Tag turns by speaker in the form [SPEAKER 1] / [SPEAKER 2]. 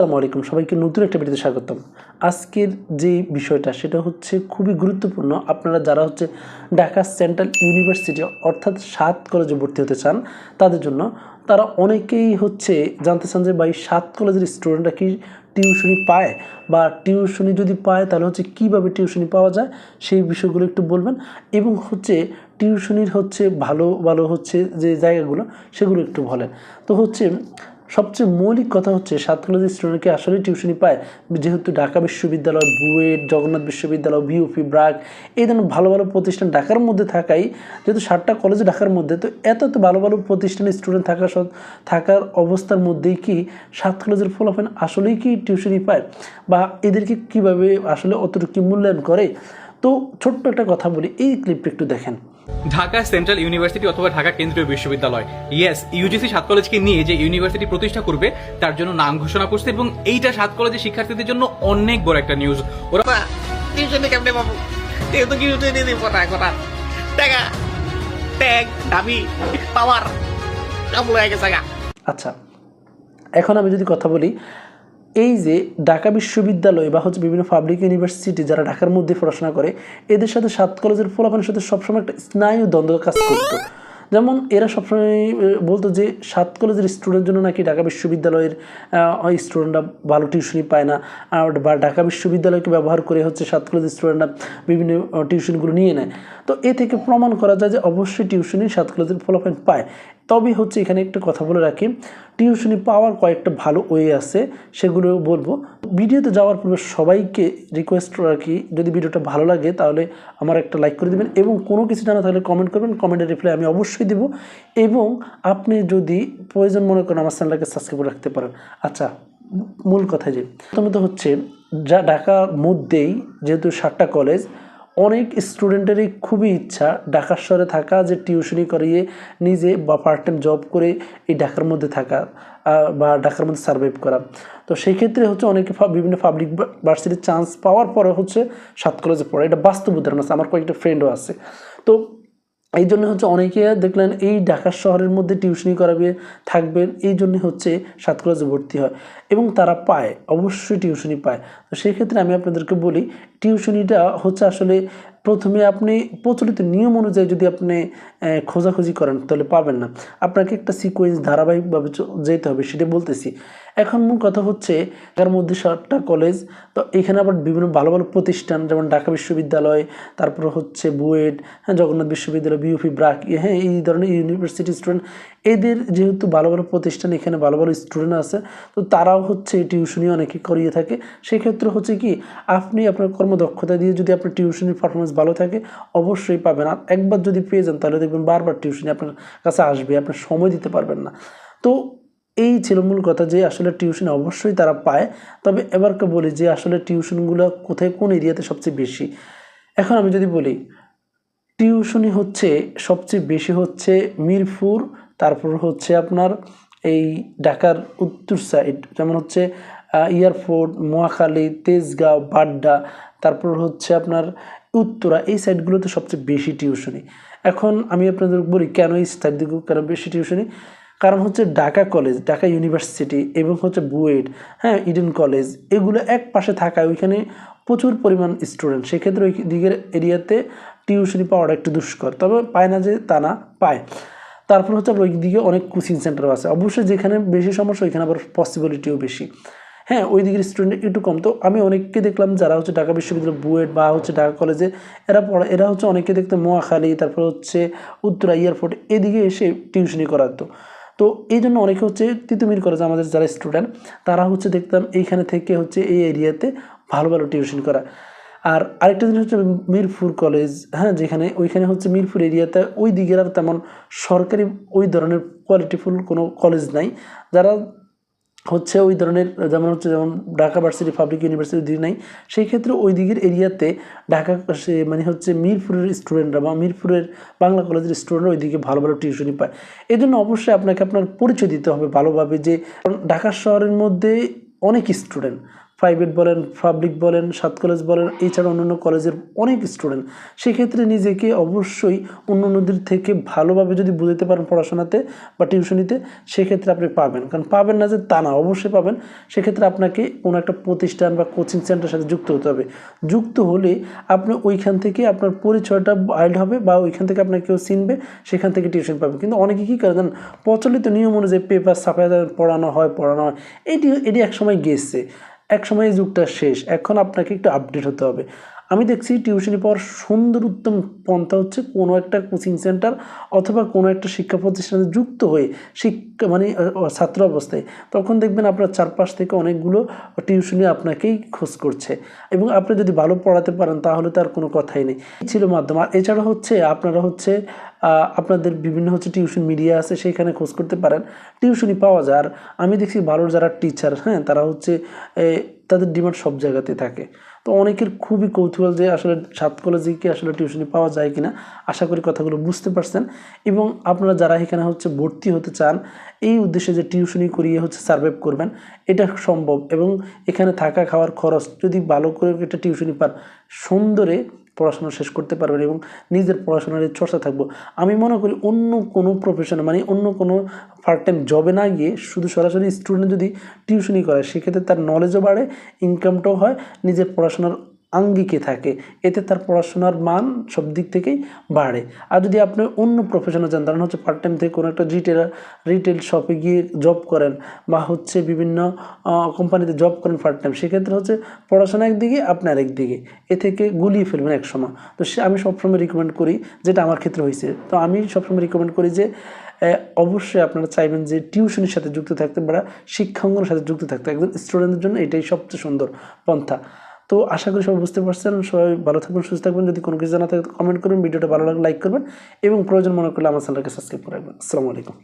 [SPEAKER 1] আসসালামু আলাইকুম। সবাইকে নতুন একটা ভিডিওতে স্বাগতম। আজকের যে বিষয়টা, সেটা হচ্ছে খুবই গুরুত্বপূর্ণ। আপনারা যারা হচ্ছে ঢাকা সেন্ট্রাল ইউনিভার্সিটি, অর্থাৎ সাত কলেজে ভর্তি হতে চান, তাদের জন্য তারা অনেকেই হচ্ছে জানতে চান যে, ভাই, সাত কলেজের স্টুডেন্টরা কি টিউশনি পায়? বা টিউশনি যদি পায়, তাহলে হচ্ছে কীভাবে টিউশনি পাওয়া যায়? সেই বিষয়গুলো একটু বলবেন। এবং হচ্ছে টিউশনির হচ্ছে ভালো ভালো হচ্ছে যে জায়গাগুলো, সেগুলো একটু বলেন। তো হচ্ছে সবচেয়ে মৌলিক কথা হচ্ছে সাত কলেজের স্টুডেন্টকে আসলে টিউশনি পায়। যেহেতু ঢাকা বিশ্ববিদ্যালয়, বুয়েট, জগন্নাথ বিশ্ববিদ্যালয় বিউপি ব্রাক, এই ধরনের ভালো ভালো প্রতিষ্ঠান ঢাকার মধ্যে থাকাই যেহেতু সাতটা কলেজ ঢাকার মধ্যে, তো এত এত ভালো ভালো প্রতিষ্ঠানের স্টুডেন্ট থাকা থাকার অবস্থার মধ্যেই কি সাত কলেজের ফলাফল আসলেই কি টিউশনি পায়? বা এদেরকে কীভাবে আসলে অতটুকু মূল্যায়ন করে? তো ছোট্ট একটা কথা বলি, এই ক্লিপটা একটু দেখেন।
[SPEAKER 2] ঢাকা সেন্ট্রাল ইউনিভার্সিটি অথবা ঢাকা কেন্দ্রীয় বিশ্ববিদ্যালয়। ইয়েস ইউজিসি সাত কলেজকে নিয়ে যে ইউনিভার্সিটি প্রতিষ্ঠা করবে তার জন্য নাম ঘোষণা করছে এবং এইটা সাত কলেজের শিক্ষার্থীদের জন্য অনেক বড় একটা নিউজ ওরা
[SPEAKER 3] টিউশনে কেমনে পাবো? যেহেতু টিউশনে দিব না করা টাকা ট্যাগ দাবি পাওয়ার সব লয়ে গেছে
[SPEAKER 1] আচ্ছা এখন আমি যদি কথা বলি এই যে ঢাকা বিশ্ববিদ্যালয় বা হচ্ছে বিভিন্ন পাবলিক ইউনিভার্সিটি যারা ঢাকার মধ্যে পড়াশোনা করে, এদের সাথে সাত কলেজের ফলাফলের সাথে সবসময় একটা স্নায়ু দ্বন্দ্ব কাজ করতো। যেমন এরা সবসময় বলতো যে সাত কলেজের স্টুডেন্ট জন্য নাকি ঢাকা বিশ্ববিদ্যালয়ের স্টুডেন্টরা ভালো টিউশনি পায় না, আর বা ঢাকা বিশ্ববিদ্যালয়কে ব্যবহার করে হচ্ছে সাত কলেজের স্টুডেন্টরা বিভিন্ন টিউশনগুলো নিয়ে নেয়। তো এ থেকে প্রমাণ করা যায় যে অবশ্যই টিউশনি সাত কলেজের ফলাফল পায়। তবে হচ্ছে এখানে একটা কথা বলে রাখি, টিউশনি পাওয়ার কয়েকটা ভালো ওয়ে আছে, সেগুলো বলব। ভিডিওতে যাওয়ার পূর্বে সবাইকে রিকোয়েস্ট রাখি, যদি ভিডিওটা ভালো লাগে তাহলে আমার একটা লাইক করে দেবেন এবং কোনো কিছু জানা থাকলে কমেন্ট করবেন কমেন্টের রিপ্লাই আমি অবশ্যই দেবো। এবং আপনি যদি প্রয়োজন মনে করেন আমার চ্যানেলটাকে সাবস্ক্রাইব রাখতে পারেন। আচ্ছা মূল কথা যে প্রথমত হচ্ছে, যা ঢাকার মধ্যেই যেহেতু সাতটা কলেজ অনেক স্টুডেন্টেরই খুবই ইচ্ছা ঢাকার শহরে থাকা, যে টিউশনি করিয়ে নিজে বা পার্ট টাইম জব করে এই ঢাকার মধ্যে থাকা বা ঢাকার মধ্যে সার্ভাইভ করা। তো সেই ক্ষেত্রে হচ্ছে অনেকে বিভিন্ন পাবলিক ভার্সিটির চান্স পাওয়ার পরে হচ্ছে সাত কলেজে পড়ে। এটা বাস্তব উদাহরণ আছে, আমার কয়েকটা ফ্রেন্ডও আছে। তো এই জন্য হচ্ছে অনেকে দেখলেন এই ঢাকা শহরের মধ্যে টিউশনি করাবে, থাকবেন এই জন্য হচ্ছে সাত কলেজে ভর্তি হয় এবং তারা পায়, অবশ্যই টিউশনি পায়। তো সেই ক্ষেত্রে আমি আপনাদেরকে বলি, টিউশনিটা হচ্ছে আসলে প্রথমে আপনি প্রচলিত নিয়ম অনুযায়ী যদি আপনি খোঁজাখুঁজি করেন তাহলে পাবেন না। আপনাকে একটা সিকোয়েন্স ধারাবাহিকভাবে যেতে হবে, সেটা বলতেছি। এখন মূল কথা হচ্ছে ঢাকার মধ্যে সাতটা কলেজ তো এখানে আবার বিভিন্ন ভালো ভালো প্রতিষ্ঠান, যেমন ঢাকা বিশ্ববিদ্যালয়, তারপর হচ্ছে বুয়েট হ্যাঁ জগন্নাথ বিশ্ববিদ্যালয় বিউপি ব্রাক হ্যাঁ এই ধরনের ইউনিভার্সিটি স্টুডেন্ট এদের যেহেতু ভালো ভালো প্রতিষ্ঠান, এখানে ভালো ভালো স্টুডেন্ট আছে, তো তারাও হচ্ছে টিউশনি অনেকে করিয়ে থাকে। সেক্ষেত্রে হচ্ছে কি, আপনি আপনার কর্মদক্ষতা দিয়ে যদি আপনার টিউশনির পারফরমেন্স ভালো থাকে, অবশ্যই পাবেন। আর একবার যদি পেয়ে যান, তাহলে দেখবেন বারবার টিউশনি আপনার কাছে আসবে, আপনার সময় দিতে পারবেন না। তো এই ছিল মূল কথা যে আসলে টিউশন অবশ্যই তারা পায়। তবে এবারকে বলি যে আসলে টিউশনগুলো কোথায় কোন এরিয়াতে সবচেয়ে বেশি? এখন আমি যদি বলি টিউশনি হচ্ছে সবচেয়ে বেশি হচ্ছে মিরপুর, তারপর হচ্ছে আপনার এই ঢাকার উত্তর সাইড যেমন হচ্ছে এয়ারপোর্ট, মহাখালী, তেজগাঁও, বাড্ডা, তারপর হচ্ছে আপনার উত্তরা, এই সাইডগুলোতে সবচেয়ে বেশি টিউশনি এখন আমি আপনাদের বলি কেন এই সাইডগুলো কেন বেশি টিউশনি কারণ হচ্ছে ঢাকা কলেজ, ঢাকা ইউনিভার্সিটি এবং হচ্ছে বুয়েট হ্যাঁ ইডেন কলেজ, এগুলো এক পাশে থাকায় ওইখানে প্রচুর পরিমাণ স্টুডেন্ট সেক্ষেত্রে ওই দিকের এরিয়াতে টিউশনি পাওয়াটা একটু দুষ্কর। তবে পায় না যে তা না, পায়। তারপর হচ্ছে ওই দিকে অনেক কোচিং সেন্টারও আছে। অবশ্যই যেখানে বেশি সমস্যা, ওইখানে আবার পসিবিলিটিও বেশি। হ্যাঁ ওই দিকের স্টুডেন্ট একটু কম। তো আমি অনেককে দেখলাম যারা হচ্ছে ঢাকা বিশ্ববিদ্যালয়, বুয়েট বা হচ্ছে ঢাকা কলেজে, এরা পড়া, এরা হচ্ছে অনেকে দেখতে মোয়াখালী তারপর হচ্ছে উত্তরা এয়ারপোর্ট এদিকে এসে টিউশনি করাতো। তো এই জন্য অনেকে হচ্ছে তিতুমির কলেজ আমাদের যারা স্টুডেন্ট তারা হচ্ছে দেখতাম এইখানে থেকে হচ্ছে এই এরিয়াতে ভালো ভালো টিউশন করা আর আরেকটা জিনিস হচ্ছে মিরপুর কলেজ হ্যাঁ যেখানে ওইখানে হচ্ছে মিরপুর এরিয়াতে ওই দিকের আর তেমন সরকারি ওই ধরনের কোয়ালিটিফুল কোনো কলেজ নাই। যারা হচ্ছে ওই ধরনের, যেমন হচ্ছে যেমন ঢাকা ভার্সিটি পাবলিক ইউনিভার্সিটি দিকে নাই, সেই ক্ষেত্রে ওই দিকের এরিয়াতে ঢাকা, সে মানে হচ্ছে মিরপুরের স্টুডেন্টরা বা মিরপুরের বাংলা কলেজের স্টুডেন্টরা ওইদিকে ভালো ভালো টিউশনি পায়। এই জন্য অবশ্যই আপনাকে আপনার পরিচয় দিতে হবে ভালোভাবে যে ঢাকা শহরের মধ্যে অনেক স্টুডেন্ট প্রাইভেট বলেন পাবলিক বলেন, সাত কলেজ বলেন, এছাড়া অন্যান্য কলেজের অনেক স্টুডেন্ট সেক্ষেত্রে নিজেকে অবশ্যই অন্য অন্যদের থেকে ভালোভাবে যদি বুঝতে পারেন পড়াশোনাতে বা টিউশনিতে সেক্ষেত্রে আপনি পাবেন। কারণ পাবেন না যে তা না, অবশ্যই পাবেন। সেক্ষেত্রে আপনাকে কোনো একটা প্রতিষ্ঠান বা কোচিং সেন্টারের সাথে যুক্ত হতে হবে। যুক্ত হলে আপনি ওইখান থেকে আপনার পরিচয়টা বাইল্ড হবে বা ওইখান থেকে আপনার কেউ চিনবে, সেখান থেকে টিউশন পাবে। কিন্তু অনেকে কী করে জানেন, প্রচলিত নিয়ম অনুযায়ী পেপার ছাপায় পড়ানো হয় পড়ানো হয়। এটি এটি একসময় গেছে। এক সময় এই যুগটা শেষ। এখন আপনাকে একটু আপডেট হতে হবে। আমি দেখছি টিউশনি পাওয়ার সুন্দর উত্তম পন্থা হচ্ছে কোনো একটা কোচিং সেন্টার অথবা কোনো একটা শিক্ষা প্রতিষ্ঠানে যুক্ত হয়ে শিক্ষা মানে ছাত্র অবস্থায়। তখন দেখবেন আপনার চারপাশ থেকে অনেকগুলো টিউশনি আপনাকেই খোঁজ করছে। এবং আপনি যদি ভালো পড়াতে পারেন তাহলে তার কোনো কথাই নেই। ছিল মাধ্যম। আর এছাড়া হচ্ছে আপনারা হচ্ছে আপনাদের বিভিন্ন হচ্ছে টিউশন মিডিয়া আছে, সেইখানে খোঁজ করতে পারেন। টিউশনি পাওয়া যায়। আর আমি দেখছি ভালো যারা টিচার হ্যাঁ তারা হচ্ছে তাদের ডিমান্ড সব জায়গাতে থাকে। তো অনেকের খুবই কৌতূহল যে আসলে সাত কলেজে কি আসলে টিউশনি পাওয়া যায় কিনা, আশা করি কথাগুলো বুঝতে পারছেন। এবং আপনারা যারা এখানে হচ্ছে ভর্তি হতে চান, এই উদ্দেশ্যে যে টিউশনি করিয়ে হচ্ছে সার্ভাইভ করবেন, এটা সম্ভব। এবং এখানে থাকা খাওয়ার খরচ যদি ভালো করে একটা টিউশনি পান, সুন্দরে পড়াশোনা শেষ করতে পারবেন এবং নিজের পড়াশোনার চর্চা থাকব। আমি মনে করি অন্য কোনো প্রফেশনে মানে অন্য কোনো পার্ট টাইম জবে না গিয়ে শুধু সরাসরি স্টুডেন্ট যদি টিউশনি করে, সেক্ষেত্রে তার নলেজও বাড়ে ইনকামটাও হয়, নিজের পড়াশোনার আঙ্গিকে থাকে, এতে তার পড়াশোনার মান সব দিক থেকেই বাড়ে। আর যদি আপনি অন্য প্রফেশনে যান, ধরেন হচ্ছে পার্ট টাইম থেকে কোনো একটা রিটেলার রিটেল শপে গিয়ে জব করেন বা হচ্ছে বিভিন্ন কোম্পানিতে জব করেন পার্ট টাইম সেক্ষেত্রে হচ্ছে পড়াশোনা একদিকে আপনার একদিকে এ থেকে গুলিয়ে ফেলবেন এক সময়। তো সে, আমি সবসময় রিকমেন্ড করি, যেটা আমার ক্ষেত্রে হয়েছে। তো আমি সবসময় রিকমেন্ড করি যে অবশ্যই আপনারা চাইবেন যে টিউশনের সাথে যুক্ত থাকতে বা শিক্ষাঙ্গনের সাথে যুক্ত থাকতে। একজন স্টুডেন্টের জন্য এটাই সবচেয়ে সুন্দর পন্থা। তো আশা করি সবাই বুঝতে পারছেন। সবাই ভালো থাকবেন, সুস্থ থাকবেন। যদি কোনো কিছু জানা থাকে কমেন্ট করবেন, ভিডিওটা ভালো লাগলে লাইক করবেন এবং প্রয়োজন মনে করলে আমার চ্যানেলকে সাবস্ক্রাইব করে রাখবেন। আসসালামু আলাইকুম।